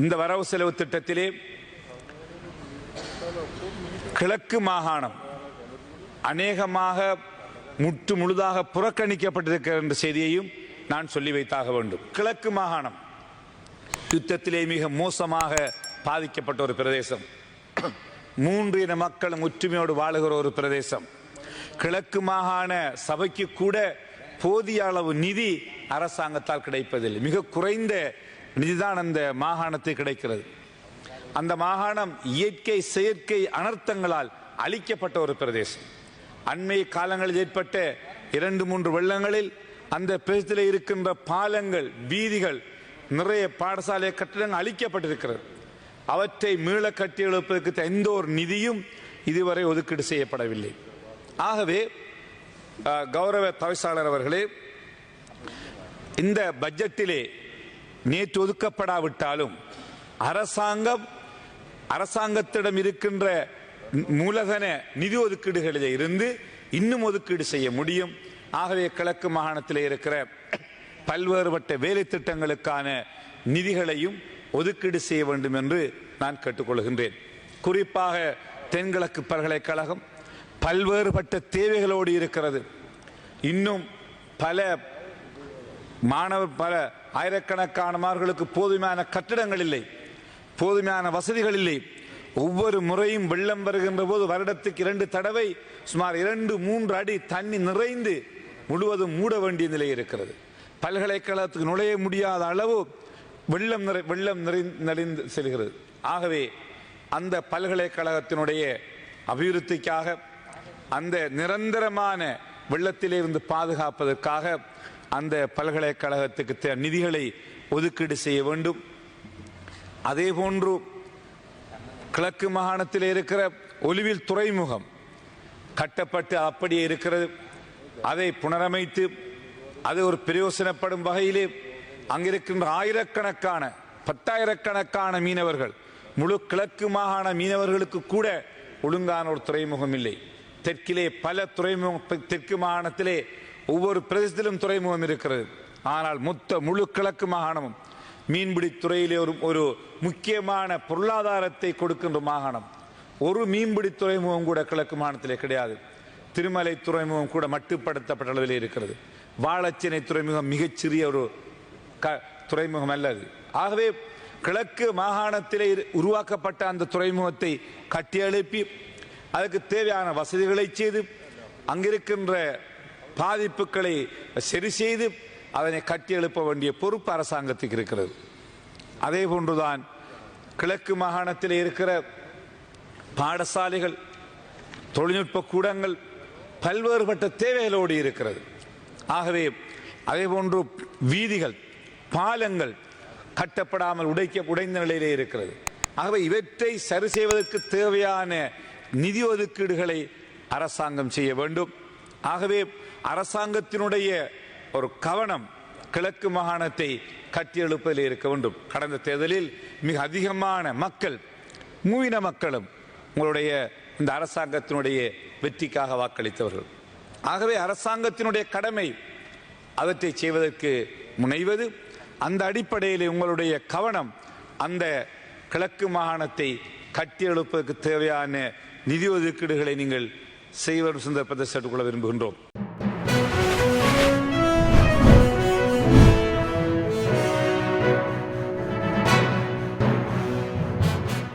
இந்த வரவு செலவு திட்டத்திலே கிழக்கு மாகாணம் அநேகமாக முற்று முழுதாக புறக்கணிக்கப்பட்டிருக்கிற என்ற செய்தியையும் நான் சொல்லி வைத்தாக வேண்டும். கிழக்கு மாகாணம் யுத்தத்திலே மிக மோசமாக பாதிக்கப்பட்ட ஒரு பிரதேசம். மூன்று இன மக்களும் ஒற்றுமையோடு வாழுகிற ஒரு பிரதேசம். கிழக்கு மாகாண சபைக்கு கூட போதிய அளவு நிதி அரசாங்கத்தால் கிடைப்பதில்லை. மிக குறைந்த நிதிதான் அந்த மாகாணத்தை கிடைக்கிறது. அந்த மாகாணம் இயற்கை செயற்கை அனர்த்தங்களால் அழிக்கப்பட்ட ஒரு பிரதேசம். அண்மை காலங்களில் ஏற்பட்ட இரண்டு மூன்று வெள்ளங்களில் அந்த பிரதேசத்தில் இருக்கின்ற பாலங்கள் வீதிகள் நிறைய பாடசாலை கட்டிடங்கள் அழிக்கப்பட்டிருக்கிறது. அவற்றை மீள கட்டி எழுப்பதற்கு எந்த ஒரு நிதியும் இதுவரை ஒதுக்கீடு செய்யப்படவில்லை. ஆகவே கௌரவ தவிசாளர் அவர்களே இந்த பட்ஜெட்டிலே நேற்று ஒதுக்கப்படாவிட்டாலும் அரசாங்கம் அரசாங்கத்திடம் இருக்கின்ற மூலதன நிதி ஒதுக்கீடுகளில் இருந்து இன்னும் ஒதுக்கீடு செய்ய முடியும். ஆகவே கிழக்கு மாகாணத்தில் இருக்கிற பல்வேறுபட்ட வேலை திட்டங்களுக்கான நிதிகளையும் ஒதுக்கீடு செய்ய வேண்டும் என்று நான் கேட்டுக்கொள்கின்றேன். குறிப்பாக தென்கிழக்கு பல்கலைக்கழகம் பல்வேறுபட்ட தேவைகளோடு இருக்கிறது. இன்னும் பல மாணவர் பல ஆயிரக்கணக்கான மார்களுக்கு போதுமான கட்டிடங்கள் இல்லை போதுமான வசதிகள் இல்லை. ஒவ்வொரு முறையும் வெள்ளம் வருகின்ற போது வருடத்துக்கு இரண்டு தடவை சுமார் இரண்டு மூன்று அடி தண்ணி நிறைந்து முழுவதும் மூட வேண்டிய நிலை இருக்கிறது. பல்கலைக்கழகத்துக்கு நுழைய முடியாத அளவு வெள்ளம் நிறை வெள்ளம் நிறை நிறைந்து செல்கிறது. ஆகவே அந்த பல்கலைக்கழகத்தினுடைய அபிவிருத்திக்காக அந்த நிரந்தரமான வெள்ளத்திலிருந்து பாதுகாப்பதற்காக அந்த பல்கலைக்கழகத்துக்கு நிதிகளை ஒதுக்கீடு செய்ய வேண்டும். அதே போன்று கிழக்கு மாகாணத்தில் இருக்கிற ஒலிவில் துறைமுகம் கட்டப்பட்டு அப்படியே இருக்கிறது. அதை புனரமைத்து அது ஒரு பிரயோசனப்படும் வகையிலே அங்கிருக்கின்ற ஆயிரக்கணக்கான பத்தாயிரக்கணக்கான மீனவர்கள் முழு கிழக்கு மாகாண மீனவர்களுக்கு கூட ஒழுங்கான ஒரு துறைமுகம் இல்லை. தெற்கிலே பல துறைமுகம் தெற்கு மாகாணத்திலே ஒவ்வொரு பிரதேசத்திலும் துறைமுகம் இருக்கிறது. ஆனால் மொத்த முழு கிழக்கு மாகாணமும் மீன்பிடி துறையிலே ஒரு ஒரு முக்கியமான பொருளாதாரத்தை கொடுக்கின்ற மாகாணம். ஒரு மீன்பிடி துறைமுகம் கூட கிழக்கு மாகாணத்திலே கிடையாது. திருமலை துறைமுகம் கூட மட்டுப்படுத்தப்பட்டளவிலே இருக்கிறது. வாழச்சினை துறைமுகம் மிகச்சிறிய ஒரு க- துறைமுகம் அல்லது ஆகவே கிழக்கு மாகாணத்திலே இரு- உருவாக்கப்பட்ட அந்த துறைமுகத்தை கட்டியெழுப்பி அதுக்கு தேவையான வசதிகளை செய்து அங்கிருக்கின்ற பாதிப்புகளை சரி செய்து அதனை கட்டி எழுப்ப வேண்டிய பொறுப்பு அரசாங்கத்துக்கு இருக்கிறது. அதே போன்றுதான் கிழக்கு மாகாணத்தில் இருக்கிற பாடசாலைகள் தொழில்நுட்ப கூடங்கள் பல்வேறுபட்ட தேவைகளோடு இருக்கிறது. ஆகவே அதே போன்று வீதிகள் பாலங்கள் கட்டப்படாமல் உடைக்க உடைந்த நிலையிலே இருக்கிறது. ஆகவே இவற்றை சரி செய்வதற்கு தேவையான நிதி ஒதுக்கீடுகளை அரசாங்கம் செய்ய வேண்டும். ஆகவே அரசாங்கத்தினுடைய ஒரு கவனம் கிழக்கு மாகாணத்தை கட்டியெழுப்பதில் இருக்க வேண்டும். கடந்த தேர்தலில் மிக அதிகமான மக்கள் மூவின மக்களும் உங்களுடைய இந்த அரசாங்கத்தினுடைய வெற்றிக்காக வாக்களித்தவர்கள். ஆகவே அரசாங்கத்தினுடைய கடமை அவற்றை செய்வதற்கு முனைவது. அந்த அடிப்படையில் உங்களுடைய கவனம் அந்த கிழக்கு மாகாணத்தை கட்டியெழுப்பதற்கு தேவையான நிதி ஒதுக்கீடுகளை நீங்கள் செய்வர் சந்தர்ப்பத்தை சேர்த்துக்கொள்ள விரும்புகின்றோம்.